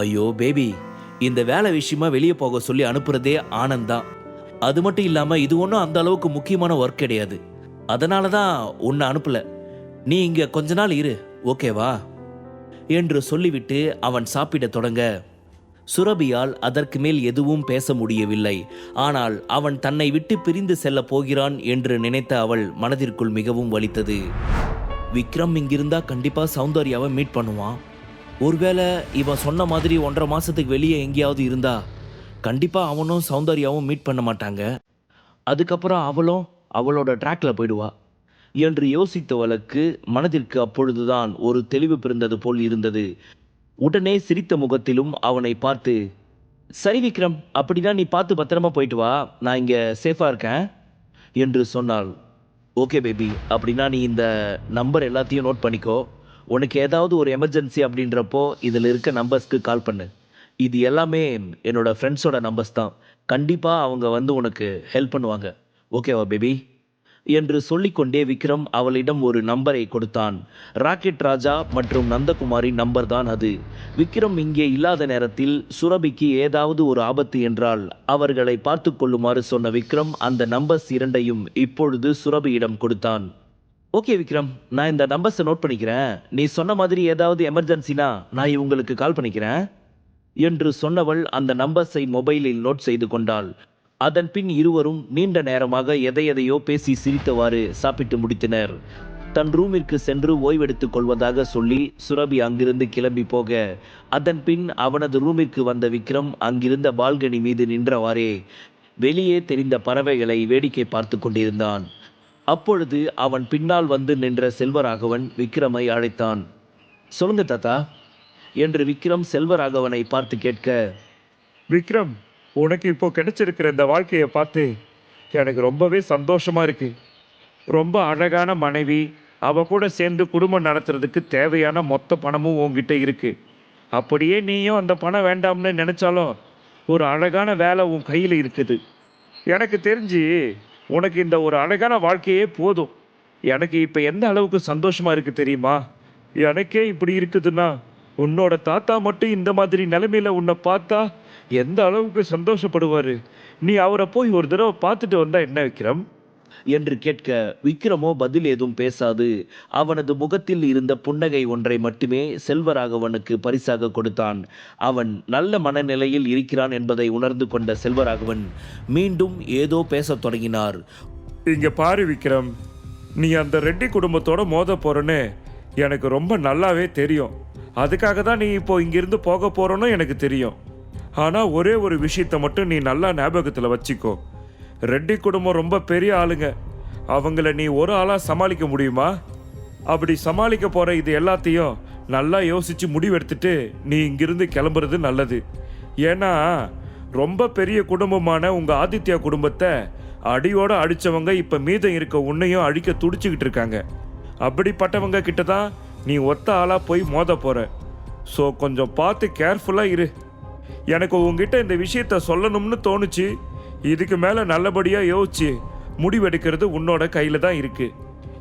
ஐயோ பேபி இந்த வேலை விஷயமா வெளியே போக சொல்லி அனுப்புறதே ஆனந்த். தான் அது மட்டும் இல்லாம இது ஒன்றும் அந்த அளவுக்கு முக்கியமான ஒர்க் கிடையாது. அதனால தான் உன்னை அனுப்பல. நீ இங்க கொஞ்ச நாள் இரு ஓகேவா என்று சொல்லிவிட்டு அவன் சாப்பிடத் தொடங்க. சுரபியால் அதற்கு மேல் எதுவும் பேச முடியவில்லை. ஆனால் அவன் தன்னை விட்டு பிரிந்து செல்லப் போகிறான் என்று நினைத்த அவள் மனதிற்குள் மிகவும் வலித்தது. விக்ரம் இங்கிருந்தா கண்டிப்பா சௌந்தர்யாவை மீட் பண்ணுவான். ஒருவேளை இவன் சொன்ன மாதிரி ஒன்றரை மாதத்துக்கு வெளியே எங்கேயாவது இருந்தா கண்டிப்பாக அவனும் சௌந்தர்யாவும் மீட் பண்ண மாட்டாங்க. அதுக்கப்புறம் அவளும் அவளோட ட்ராக்ல போயிடுவா. என்று யோசித்தவளுக்கு மனதிற்கு அப்பொழுதுதான் ஒரு தெளிவு பிறந்தது போல் இருந்தது. உடனே சிரித்த முகத்திலும் அவனை பார்த்து சரி விக்ரம் அப்படின்னா நீ பார்த்து பத்திரமா போயிட்டு வா. நான் இங்கே சேஃபாக இருக்கேன் என்று சொன்னாள். ஓகே பேபி அப்படின்னா நீ இந்த நம்பர் எல்லாத்தையும் நோட் பண்ணிக்கோ. உனக்கு ஏதாவது ஒரு எமர்ஜென்சி அப்படின்றப்போ இதில் இருக்க நம்பர்ஸ்க்கு கால் பண்ணு. இது எல்லாமே என்னோட ஃப்ரெண்ட்ஸோட நம்பர்ஸ் தான். கண்டிப்பாக அவங்க வந்து உனக்கு ஹெல்ப் பண்ணுவாங்க. ஓகேவா பேபி என்று சொல்லிக்கொண்டே விக்ரம் அவளிடம் ஒரு நம்பரை கொடுத்தான். ராக்கெட் ராஜா மற்றும் நந்தகுமாரின் நம்பர் தான் அது. விக்ரம் இங்கே இல்லாத நேரத்தில் சுரபிக்கு ஏதாவது ஒரு ஆபத்து என்றால் அவர்களை பார்த்து கொள்ளுமாறு சொன்ன விக்ரம் அந்த நம்பர்ஸ் இரண்டையும் இப்பொழுது சுரபியிடம் கொடுத்தான். ஓகே விக்ரம். நான் இந்த நம்பர்ஸை நோட் பண்ணிக்கிறேன். நீ சொன்ன மாதிரி ஏதாவது எமர்ஜென்சினா நான் இவங்களுக்கு கால் பண்ணிக்கிறேன். என்று சொன்னவள் அந்த நம்பர்ஸை மொபைலில் நோட் செய்து கொண்டாள். அதன் பின் இருவரும் நீண்ட நேரமாக எதையெதையோ பேசி சிரித்தவாறு சாப்பிட்டு முடித்தனர். தன் ரூமிற்கு சென்று ஓய்வெடுத்துக் கொள்வதாக சொல்லி சுரபி அங்கிருந்து கிளம்பி போக அதன் பின் அவனது ரூமிற்கு வந்த விக்ரம் அங்கிருந்த பால்கனி மீது நின்றவாறே வெளியே தெரிந்த பறவைகளை வேடிக்கை பார்த்து கொண்டிருந்தான். அப்பொழுது அவன் பின்னால் வந்து நின்ற செல்வராகவன் விக்ரமை அழைத்தான். சொல்லுங்க தாத்தா. என்று விக்ரம் செல்வராகவனை பார்த்து கேட்க விக்ரம் உனக்கு இப்போ கிடைச்சிருக்கிற இந்த வாழ்க்கையை பார்த்து எனக்கு ரொம்பவே சந்தோஷமா இருக்கு. ரொம்ப அழகான மனைவி அவ கூட சேர்ந்து குடும்பம் நடத்துறதுக்கு தேவையான மொத்த பணமும் உங்ககிட்ட இருக்கு. அப்படியே நீயும் அந்த பணம் வேண்டாம்னு நினைச்சாலும் ஒரு அழகான வேலை உன் கையில் இருக்குது. எனக்கு தெரிஞ்சு உனக்கு இந்த ஒரு அழகான வாழ்க்கையே போதும். எனக்கு இப்போ எந்த அளவுக்கு சந்தோஷமாக இருக்கு தெரியுமா? எனக்கே இப்படி இருக்குதுன்னா உன்னோட தாத்தா மட்டும் இந்த மாதிரி நிலைமையில உன்னை பார்த்தா எந்த அளவுக்கு சந்தோஷப்படுவார்? நீ அவரை போய் ஒரு தடவை பார்த்துட்டு வந்தால் என்ன விக்ரம்? என்று கேட்க விக்ரமோ பதில் ஏதும் பேசாது. அவனது முகத்தில் இருந்த புன்னகை ஒன்றை மட்டுமே செல்வராகவனுக்கு பரிசாக கொடுத்தான். அவன் நல்ல மனநிலையில் இருக்கிறான் என்பதை உணர்ந்து கொண்ட செல்வராகவன் மீண்டும் ஏதோ பேசத் தொடங்கினார். இங்க பாரு விக்ரம் நீ அந்த ரெட்டி குடும்பத்தோட மோத போறன்னு எனக்கு ரொம்ப நல்லாவே தெரியும். அதுக்காக தான் நீ இப்போ இங்கிருந்து போக போறோன்னு எனக்கு தெரியும். ஆனால் ஒரே ஒரு விஷயத்தை மட்டும் நீ நல்லா ஞாபகத்தில் வச்சுக்கோ. ரெட்டி குடும்பம் ரொம்ப பெரிய ஆளுங்க. அவங்கள நீ ஒரு ஆளாக சமாளிக்க முடியுமா? அப்படி சமாளிக்க போகிற இது எல்லாத்தையும் நல்லா யோசிச்சு முடிவெடுத்துட்டு நீ இங்கிருந்து கிளம்புறது நல்லது. ஏன்னா ரொம்ப பெரிய குடும்பமான உங்கள் ஆதித்யா குடும்பத்தை அடியோடு அடித்தவங்க இப்போ மீதம் இருக்க உன்னையும் அழிக்க துடிச்சுக்கிட்டு இருக்காங்க. அப்படிப்பட்டவங்க கிட்ட தான் நீ ஒத்த ஆளாக போய் மோத போகிற ஸோ கொஞ்சம் பார்த்து கேர்ஃபுல்லாக இரு. எனக்கு உங்ககிட்ட இந்த விஷயத்த சொல்லணும்னு தோணுச்சு. இதுக்கு மேல நல்லபடியா யோசிச்சு முடிவெடுக்கிறது உன்னோட கையில தான் இருக்கு.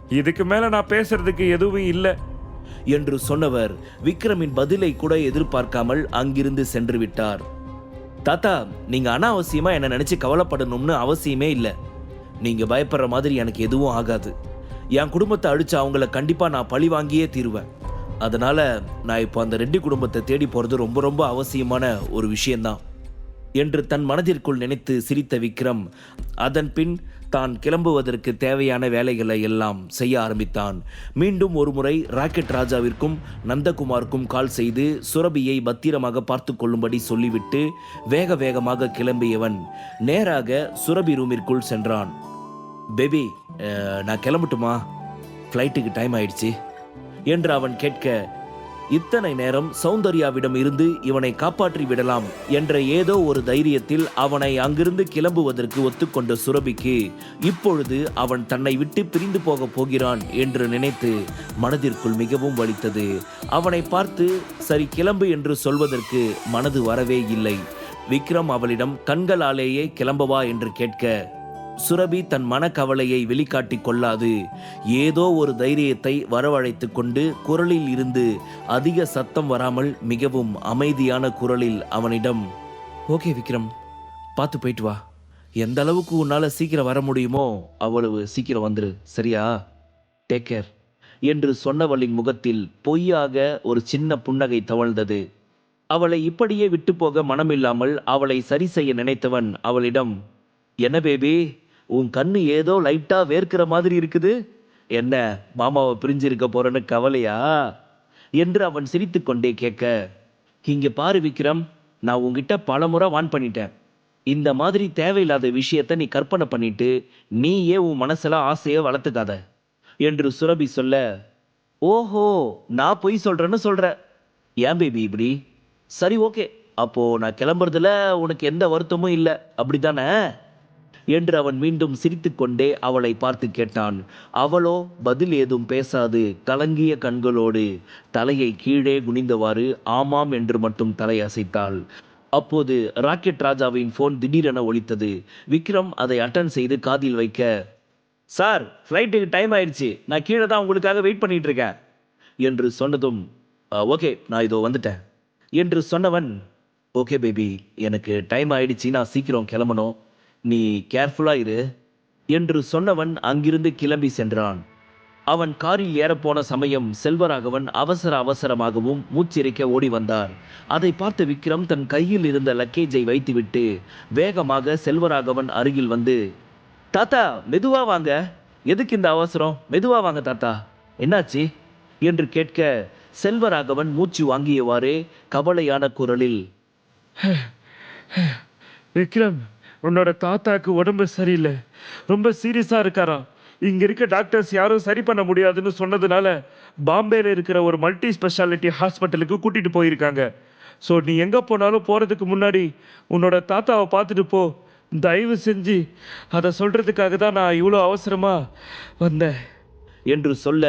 இதுக்கு மேல நான் பேசுறதுக்கு எதுவும் இல்லை. என்று சொன்னவர் விக்ரமின் பதிலை கூட எதிர்பார்க்காமல் அங்கிருந்து சென்று விட்டார். தாத்தா நீங்க அனாவசியமா என்ன நினைச்சு கவலைப்படணும்னு அவசியமே இல்லை. நீங்க பயப்படுற மாதிரி எனக்கு எதுவும் ஆகாது. என் குடும்பத்தை அழிச்சு அவங்கள கண்டிப்பா நான் பழி வாங்கியே தீருவேன். அதனால நான் இப்போ அந்த ரெட்டி குடும்பத்தை தேடி போறது ரொம்ப ரொம்ப அவசியமான ஒரு விஷயம்தான். என்று தன் மனதிற்குள் நினைத்து சிரித்த விக்ரம். அதன் பின் தான் கிளம்புவதற்கு தேவையான வேலைகளை எல்லாம் செய்ய ஆரம்பித்தான். மீண்டும் ஒருமுறை ராக்கெட் ராஜாவிற்கும் நந்தகுமாருக்கும் கால் செய்து சுரபியை பத்திரமாக பார்த்து கொள்ளும்படி சொல்லிவிட்டு வேக வேகமாக கிளம்பியவன் நேராக சுரபி ரூமிற்குள் சென்றான். பேபி நான் கிளம்பட்டுமா? ஃப்ளைட்டுக்கு டைம் ஆயிடுச்சு என்று அவன் கேட்க இத்தனை நேரம் சௌந்தர்யாவிடம் இருந்து இவனை காப்பாற்றி விடலாம் என்ற ஏதோ ஒரு தைரியத்தில் அவனை அங்கிருந்து கிளம்புவதற்கு ஒத்துக்கொண்ட சுரபிக்கு இப்பொழுது அவன் தன்னை விட்டு பிரிந்து போகப் போகிறான் என்று நினைத்து மனதிற்குள் மிகவும் வலித்தது. அவனை பார்த்து சரி கிளம்பு என்று சொல்வதற்கு மனது வரவே இல்லை. விக்ரம் அவளிடம் கண்களாலேயே கிளம்பவா? என்று கேட்க சுரபி தன் மனக்கவலையை வெளிக்காட்டிக் கொள்ளாது. ஏதோ ஒரு தைரியத்தை வரவழைத்து கொண்டு குரலில் இருந்து அதிக சத்தம் வராமல் மிகவும் அமைதியான குரலில் அவனிடம் ஓகே விக்ரம் பார்த்து போயிட்டு வா. எந்த அளவுக்கு உன்னால் சீக்கிரம் வர முடியுமோ அவ்வளவு சீக்கிரம் வந்துரு. சரியா? டேக் கேர் என்று சொன்னவளின் முகத்தில் பொய்யாக ஒரு சின்ன புன்னகை தவழ்ந்தது. அவளை இப்படியே விட்டு போக மனமில்லாமல் அவளை சரி செய்ய நினைத்தவன் அவளிடம் என்ன பேபி? உன் கண்ணு ஏதோ லைட்டா வேர்க்கிற மாதிரி இருக்குது. என்ன மாமாவை பிரிஞ்சிருக்க போறேன்னு கவலையா? என்று அவன் சிரித்துக்கொண்டே கேட்க இங்க பாரு விக்ரம் நான் உங்ககிட்ட பலமுறை வான் பண்ணிட்டேன். இந்த மாதிரி தேவையில்லாத விஷயத்த நீ கற்பனை பண்ணிட்டு நீயே உன் மனசுல ஆசையை வளர்த்துக்காத. என்று சுரபி சொல்ல ஓஹோ நான் பொய் சொல்றேன்னு சொல்ற. ஏன் பேபி இப்படி? சரி ஓகே அப்போ நான் கிளம்புறதுல உனக்கு எந்த வருத்தமும் இல்லை. அப்படிதானே என்று அவன் மீண்டும் சிரித்துக்கொண்டே அவளை பார்த்து கேட்டான். அவளோ பதில் ஏதும் பேசாது கலங்கிய கண்களோடு தலையை கீழே குனிந்தவாறு ஆமாம் என்று மட்டும் தலையசைத்தாள் அப்போது ராக்கெட் ராஜாவின் ஃபோன் திடீரென ஒலித்தது. விக்ரம் அதை அட்டன் செய்து காதில் வைக்க சார் ஃப்ளைட்டுக்கு டைம் ஆயிடுச்சு. நான் கீழே தான் உங்களுக்காக வெயிட் பண்ணிட்டு இருக்கேன். என்று சொன்னதும் ஓகே நான் இதோ வந்துட்டேன். என்று சொன்னவன் ஓகே பேபி எனக்கு டைம் ஆயிடுச்சு நான் சீக்கிரம் கிளம்பணும். நீ கேர்ஃபுல்லா இரு என்று சொன்னவன் அங்கிருந்து கிளம்பி சென்றான். அவன் காரில் ஏறப்போன சமயம் செல்வராகவன் அவசர அவசரமாகவும் மூச்சிரிக்க ஓடி வந்தார். அதை பார்த்த விக்ரம் தன் கையில் இருந்த லக்கேஜை வைத்துவிட்டு வேகமாக செல்வராகவன் அருகில் வந்து தாத்தா மெதுவா வாங்க. எதுக்கு இந்த அவசரம்? மெதுவா வாங்க தாத்தா. என்னாச்சு? என்று கேட்க செல்வராகவன் மூச்சு வாங்கியவாறே கவலையான குரலில் விக்ரம் உன்னோட தாத்தாக்கு உடம்பு சரியில்லை. ரொம்ப சீரியஸாக இருக்காராம். இங்கே இருக்க டாக்டர்ஸ் யாரும் சரி பண்ண முடியாதுன்னு சொன்னதுனால பாம்பேயில் இருக்கிற ஒரு மல்டி ஸ்பெஷாலிட்டி ஹாஸ்பிட்டலுக்கு கூட்டிகிட்டு போயிருக்காங்க. ஸோ நீ எங்கே போனாலும் போகிறதுக்கு முன்னாடி உன்னோட தாத்தாவை பார்த்துட்டு போ. தயவு செஞ்சு அதை சொல்கிறதுக்காக தான் நான் இவ்வளோ அவசரமாக வந்தேன். என்று சொல்ல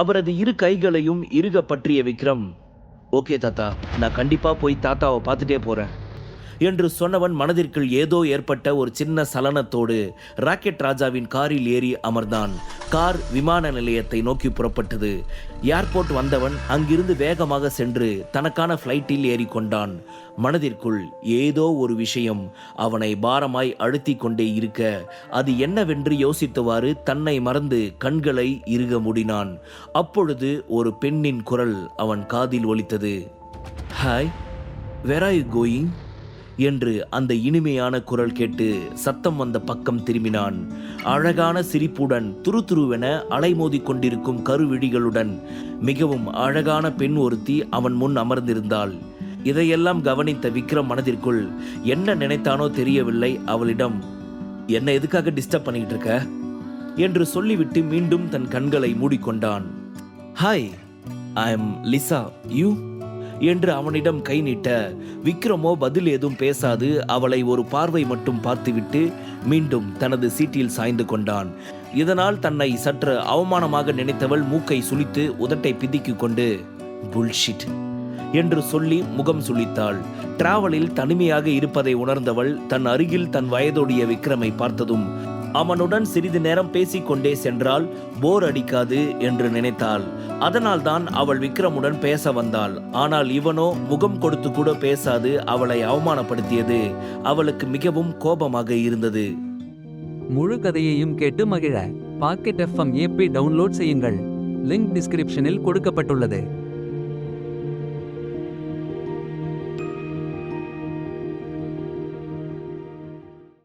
அவரது இரு கைகளையும் இருக பற்றிய விக்ரம் ஓகே தாத்தா நான் கண்டிப்பாக போய் தாத்தாவை பார்த்துட்டே போகிறேன் என்று சொன்னவன் மனதிற்குள் ஏதோ ஏற்பட்ட ஒரு சின்ன சலனத்தோடு ராக்கெட் ராஜாவின் காரில் ஏறி அமர்ந்தான். கார் விமான நிலையத்தை நோக்கி புறப்பட்டது. ஏர்போர்ட் வந்தவன் அங்கிருந்து வேகமாக சென்று தனக்கான ஃப்ளைட்டில் ஏறிக்கொண்டான் மனதிற்குள் ஏதோ ஒரு விஷயம் அவனை பாரமாய் அழுத்தி கொண்டே இருக்க அது என்னவென்று யோசித்தவாறு தன்னை மறந்து கண்களை இறுக முடினான். அப்பொழுது ஒரு பெண்ணின் குரல் அவன் காதில் ஒலித்தது. Hi where are you going என்று அந்த இனிமையான குரல் கேட்டு சத்தம் வந்த பக்கம் திரும்பினான். அழகான சிரிப்புடன் துருதுருவென அலைமோதி கொண்டிருக்கும் கருவிழிகளுடன் மிகவும் அழகான பெண் ஒருத்தி அவன் முன் அமர்ந்திருந்தாள். இதையெல்லாம் கவனித்த விக்ரம் மனதிற்குள் என்ன நினைத்தானோ தெரியவில்லை. அவளிடம் என்ன எதுக்காக டிஸ்டர்ப் பண்ணிட்டு இருக்க? என்று சொல்லிவிட்டு மீண்டும் தன் கண்களை மூடிக்கொண்டான். Hi I am Lisa you என்று அவனிடம் கை நீட்ட விக்ரமோ பதில் ஏதும் பேசாது அவளை ஒரு பார்வை மட்டும் பார்த்துவிட்டு மீண்டும் தனது சீட்டில் சாய்ந்து கொண்டான். இதனால் தன்னை சற்று அவமானமாக நினைத்தவள் மூக்கை சுளித்து உதட்டை பிதிக்கு கொண்டு புல்ஷிட் என்று சொல்லி முகம் சுளித்தாள். டிராவலில் தனிமையாக இருப்பதை உணர்ந்தவள் தன் அருகில் தன் வயதோடைய விக்ரமை பார்த்ததும் அவனுடன் சிறிது நேரம் பேசிக்கொண்டே சென்றால் போர் அடிக்காது என்று நினைத்தாள். அதனால்தான் அவள் விக்ரமுடன் பேச வந்தாள். ஆனால் இவனோ முகம் கொடுத்து கூட பேசாது அவளை அவமானப்படுத்தியது. அவளுக்கு மிகவும் கோபமாக இருந்தது. முழு கதையையும் கேட்டு மகிழ. பாக்கெட் எஃப்எம் ஏபி டவுன்லோட் செய்யுங்கள். லிங்க் டிஸ்கிரிப்ஷனில் கொடுக்கப்பட்டுள்ளது.